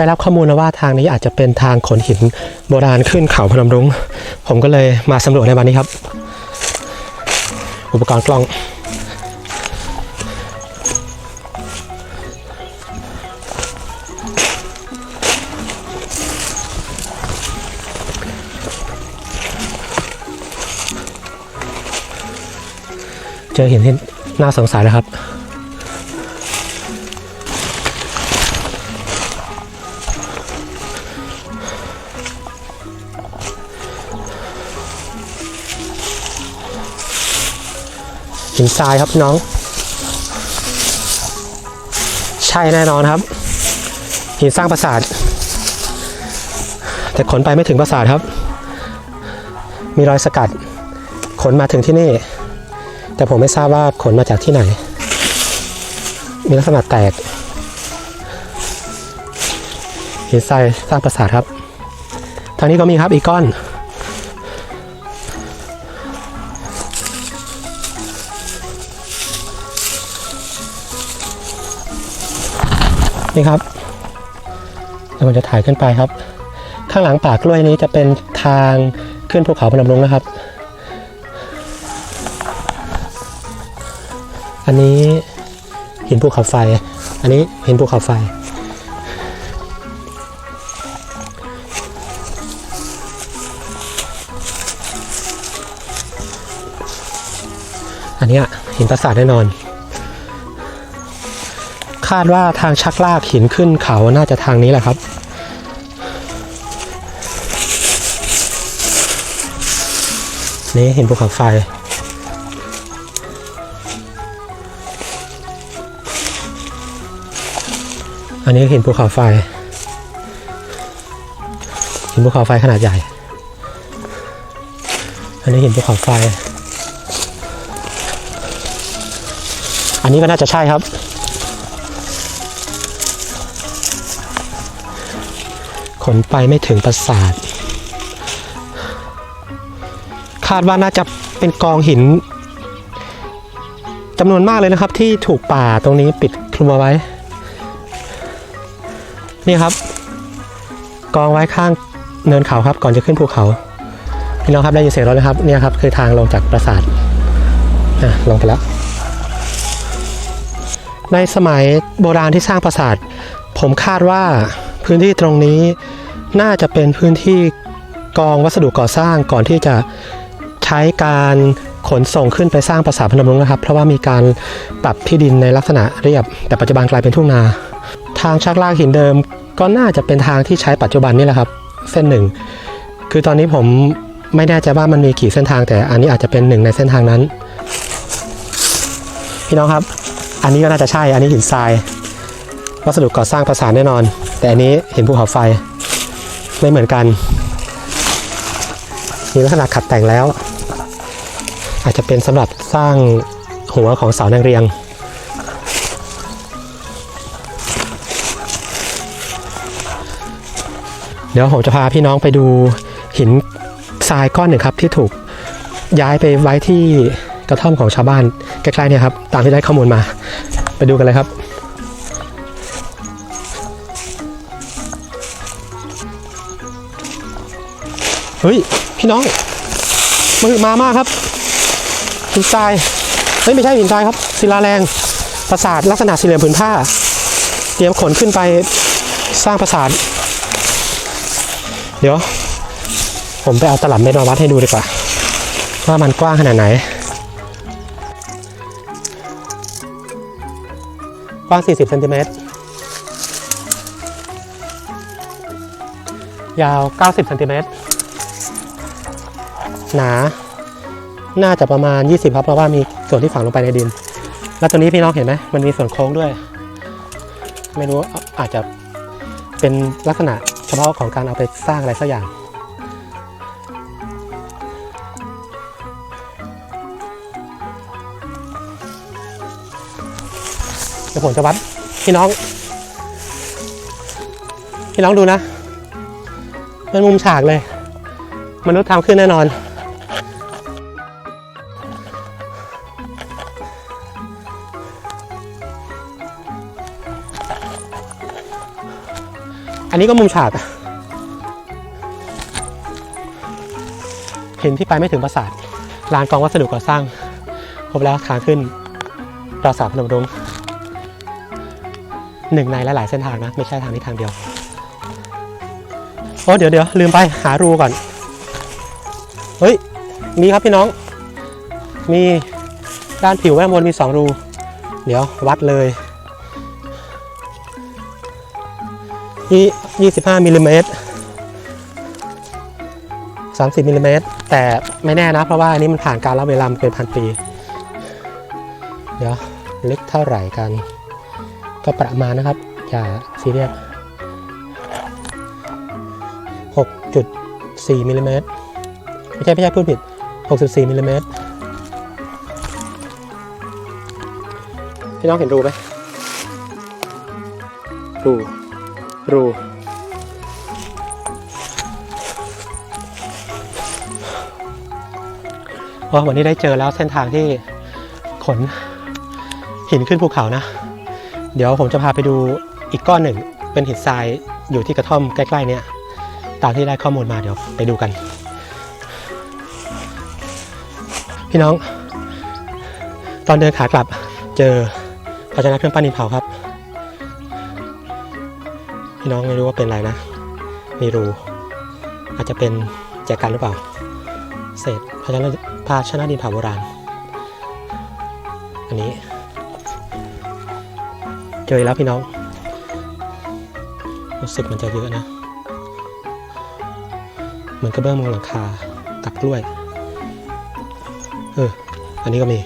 ได้รับข้อมูลมาว่าทางนี้อาจจะเป็นทางขนหินโบราณขึ้นเขาพนมรุ้ง ผมก็เลยมาสำรวจในวันนี้ครับ อุปกรณ์กล้อง เจอหินที่น่าสงสัยแล้วครับ หินทรายครับน้อง ใช่แน่นอนครับ หินสร้างปราสาท แต่ขนไปไม่ถึงปราสาทครับ มีรอยสกัด ขนมาถึงที่นี่ แต่ผมไม่ทราบว่าขนมาจากที่ไหน มีลักษณะแตก หินทรายสร้างปราสาทครับทางนี้ก็มีครับอีกก้อน นี่ครับเดี๋ยวผมจะถ่ายขึ้นไปครับ ข้างหลังป่ากล้วยนี้จะเป็นทางขึ้นภูเขาพนมรุ้งนะครับ อันนี้หินภูเขาไฟ อันนี้หินภูเขาไฟอันนี้หินปราสาทแน่นอน คาดว่าทางชักลากหินขึ้นเขาน่าจะทางนี้แหละครับ นี่เห็นภูเขาไฟ อันนี้เห็นภูเขาไฟ เห็นภูเขาไฟขนาดใหญ่ อันนี้เห็นภูเขาไฟ อันนี้ก็น่าจะใช่ครับ ขนไปไม่ถึงปราสาท คาดว่าน่าจะเป็นกองหินจำนวนมากเลยนะครับ ที่ถูกป่าตรงนี้ปิดคลุมเอาไว้ นี่ครับ กองไว้ข้างเนินเขาครับ ก่อนจะขึ้นภูเขาพี่น้องครับได้ยินเสียงรถนะครับเนี่ยครับคือทางลงจากปราสาทอะลงไปแล้วในสมัยโบราณที่สร้างปราสาท ผมคาดว่า พื้นที่ตรงนี้น่าจะเป็นพื้นที่กองวัสดุก่อสร้างก่อนที่จะใช้การขนส่งขึ้นไปสร้างปราสาทพนมรุ้งนะครับ เพราะว่ามีการปรับที่ดินในลักษณะเรียบ แต่ปัจจุบันกลายเป็นทุ่งนา ทางชักลากหินเดิมก็น่าจะเป็นทางที่ใช้ปัจจุบันนี่แหละครับ เส้นหนึ่ง คือตอนนี้ผมไม่แน่ใจว่ามันมีกี่เส้นทางแต่อันนี้อาจจะเป็นหนึ่งในเส้นทางนั้น พี่น้องครับ อันนี้ก็น่าจะใช่ อันนี้หินทราย วัสดุก่อสร้างประสานแน่นอน แต่อันนี้เห็นภูเขาไฟไม่เหมือนกัน มีลักษณะขัดแต่งแล้ว อาจจะเป็นสำหรับสร้างหัวของเสานางเรียงเดี๋ยวผมจะพาพี่น้องไปดูหินทรายก้อนหนึ่งครับที่ถูกย้ายไปไว้ที่กระท่อมของชาวบ้านใกล้ๆเนี่ยครับ ตามที่ได้ข้อมูลมา ไปดูกันเลยครับ เฮ้ย พี่น้องมือมามากครับหินทรายเฮ้ยไม่ใช่หินทรายครับ ศิลาแรงปราสาทลักษณะสี่เหลี่ยมผืนผ้า เตรียมขนขึ้นไปสร้างปราสาท เดี๋ยว ผมไปเอาตลับเมตรมาวัดให้ดูดีกว่า ว่ามันกว้างขนาดไหน กว้าง 40เซนติเมตรยาว 90เซนติเมตร หนา น่าจะประมาณ 20 ครับ เพราะว่ามีส่วนที่ฝังลงไปในดิน แล้วตัวนี้พี่น้องเห็นไหมมันมีส่วนโค้งด้วย ไม่รู้อาจจะเป็นลักษณะเฉพาะของการเอาไปสร้างอะไรสักอย่าง เดี๋ยวผมจะวัดพี่น้อง พี่น้องดูนะเป็นมุมฉากเลย มนุษย์ทำขึ้นแน่นอน อันนี้ก็มุมฉากเหินที่ไปไม่ถึงปราสาทลานกองวัสดุก่อสร้างพบแล้วทางขึ้นปราสาทพนมรุ้งหนึ่งในหลายๆเส้นทางนะ ไม่ใช่ทางนี้ทางเดียวโอ้เดี๋ยวเดี๋ยวลืมไปหารูก่อน เฮ้ย มีครับพี่น้อง มีด้านผิวแว่บนมี2รู เดี๋ยววัดเลย นี่ 25มิลลิเมตร30มิลลิเมตรแต่ไม่แน่นะ เพราะว่าอันนี้มันผ่านการรับเวลามเป็นพันปี เดี๋ยว ลึกเท่าไหร่กัน ก็ประมาณนะครับ อย่าซีเรียส6.4มิลลิเมตรไม่ใช่ไม่ใช่พูดผิด 6.4มิลลิเมตรพี่น้องเห็นรูไหมรู รู ว่าวันนี้ได้เจอแล้วเส้นทางที่ขนหินขึ้นภูเขานะ เดี๋ยวผมจะพาไปดูอีกก้อนหนึ่งเป็นหินทรายอยู่ที่กระท่อมใกล้ๆเนี่ย ตามที่ได้ข้อมูลมาเดี๋ยวไปดูกัน พี่น้อง ตอนเดินขากลับเจอภาชนะเครื่องปั้นดินเผาครับ พี่น้องไม่รู้ว่าเป็นอะไรนะ มีรู อาจจะเป็นแจกันหรือเปล่า เศษภาชนะภาชนะดินเผาโบราณ อันนี้ เจอแล้วพี่น้อง รู้สึกมันจะเยอะนะ เหมือนกระเบื้องมุงหลังคากับกล้วย เออ อันนี้ก็มี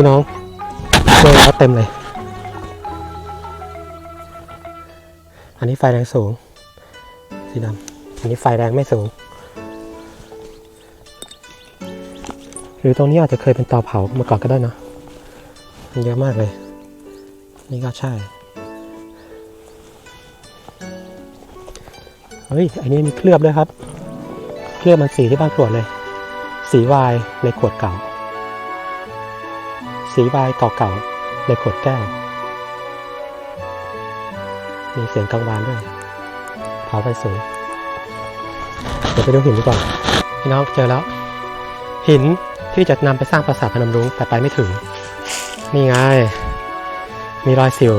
พี่น้องเจอแล้วเต็มเลย อันนี้ไฟแรงสูง สีดำอันนี้ไฟแรงไม่สูง หรือตรงนี้อาจจะเคยเป็นเตาเผามาก่อนก็ได้นะมันเยอะมากเลย นี่ก็ใช่ เฮ้ย อันนี้มีเคลือบด้วยครับ เคลือบมันสีที่บ้านกรวดเลย สีวายในขวดเก่า สีวายเก่าๆ ในขวดแก้ว มีเสียงกังวานด้วยเผาไฟสูง เดี๋ยวไปดูหินดีกว่าพี่น้องเจอแล้ว หินที่จะนำไปสร้างปราสาทพนมรุ้งแต่ไปไม่ถึง นี่ไง มีรอยสิว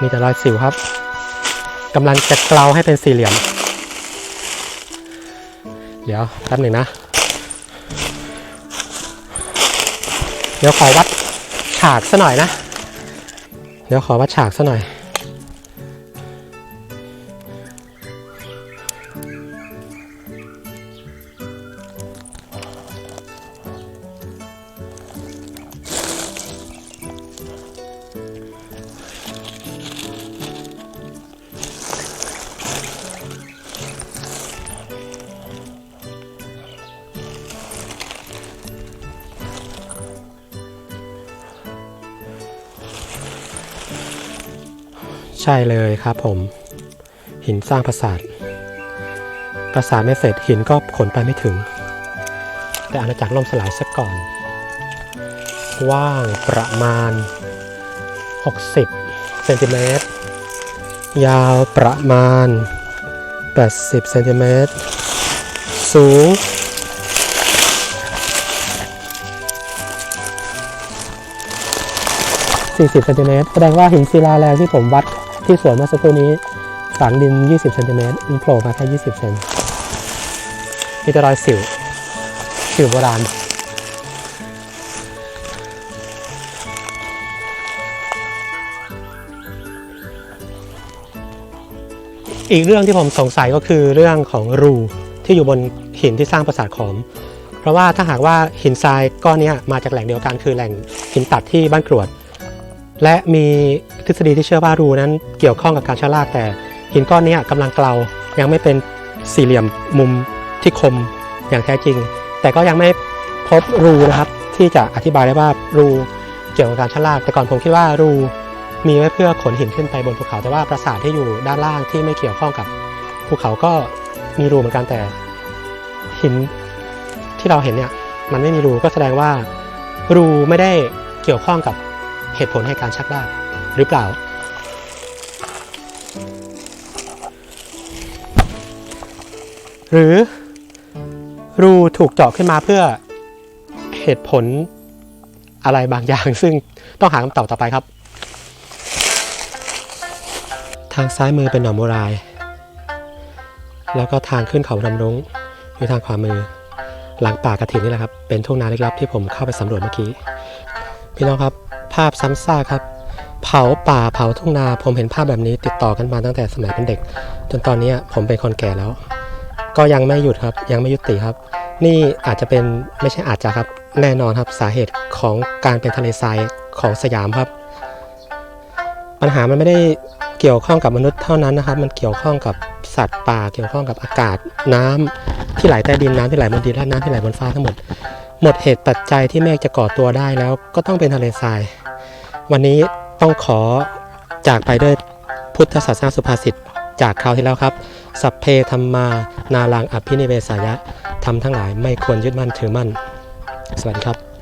มีแต่รอยสิวครับกำลังจะเกลาให้เป็นสี่เหลี่ยม เดี๋ยวแป๊บหนึ่งนะ เดี๋ยวขอวัดฉากซะหน่อยนะ เดี๋ยวขอวัดฉากซะหน่อย ใช่เลยครับผม หินสร้างปราสาทปราสาทไม่เสร็จหินก็ขนไปไม่ถึง แต่อาณาจักรล่มสลายซะก่อนกว้างประมาณ 60เซนติเมตรยาวประมาณ 80เซนติเมตรสูง 40เซนติเมตรแสดงว่าหินศิลาแรงที่ผมวัด ที่สวนเมื่อสักครู่นี้ฝังดิน 20เซนติเมตรมันโผล่มาแค่ 20เซนมีแต่รอยสิว สิวโบราณอีกเรื่องที่ผมสงสัยก็คือเรื่องของรูที่อยู่บนหินที่สร้างปราสาทขอม เพราะว่าถ้าหากว่าหินทรายก้อนนี้มาจากแหล่งเดียวกันคือแหล่งหินตัดที่บ้านกรวด และมีทฤษฎีที่เชื่อว่ารูนั้นเกี่ยวข้องกับการชะลากแต่หินก้อนนี้ยกำลังเกลายังไม่เป็นสี่เหลี่ยมมุมที่คมอย่างแท้จริง แต่ก็ยังไม่พบรูนะครับ ที่จะอธิบายได้ว่ารูเกี่ยวกับการชะลาก แต่ก่อนผมคิดว่ารูมีไว้เพื่อขนหินขึ้นไปบนภูเขา แต่ว่าปราสาทที่อยู่ด้านล่างที่ไม่เกี่ยวข้องกับภูเขาก็มีรูเหมือนกันแต่หินที่เราเห็นเนี่ยมันไม่มีรูก็แสดงว่ารูไม่ได้เกี่ยวข้องกับ เหตุผลให้การชักลากหรือเปล่า หรือรูถูกเจาะขึ้นมาเพื่อเหตุผลอะไรบางอย่าง ซึ่งต้องหาคำตอบต่อไปครับ ทางซ้ายมือเป็นหนองโมราย แล้วก็ทางขึ้นเขาดำรุ้งอยู่ทางขวามือ หลังป่ากระถินนี่แหละครับ เป็นทุ่งนาเล็กลับที่ผมเข้าไปสำรวจเมื่อกี้ พี่น้องครับ ภาพซ้ำซากครับ เผาป่าเผาทุ่งนา ผมเห็นภาพแบบนี้ติดต่อกันมาตั้งแต่สมัยเป็นเด็ก จนตอนนี้ผมเป็นคนแก่แล้ว ก็ยังไม่หยุดครับยังไม่ยุติครับ นี่อาจจะเป็นไม่ใช่อาจจะครับ แน่นอนครับสาเหตุของการเป็นทะเลทรายของสยามครับ ปัญหามันไม่ได้เกี่ยวข้องกับมนุษย์เท่านั้นนะครับ มันเกี่ยวข้องกับสัตว์ป่าเกี่ยวข้องกับอากาศน้ำที่ไหลใต้ดินน้ำที่ไหลบนดินและน้ำที่ไหลบนฟ้าทั้งหมด หมดเหตุปัจจัยที่เมฆจะก่อตัวได้แล้วก็ต้องเป็นทะเลทราย วันนี้ต้องขอจากไปด้วยพุทธศาสนาสุภาษิตจากคราวที่แล้วครับ สัพเพธรรมา นาลังอภินิเวสายะทำทั้งหลายไม่ควรยึดมั่นถือมั่น สวัสดีครับ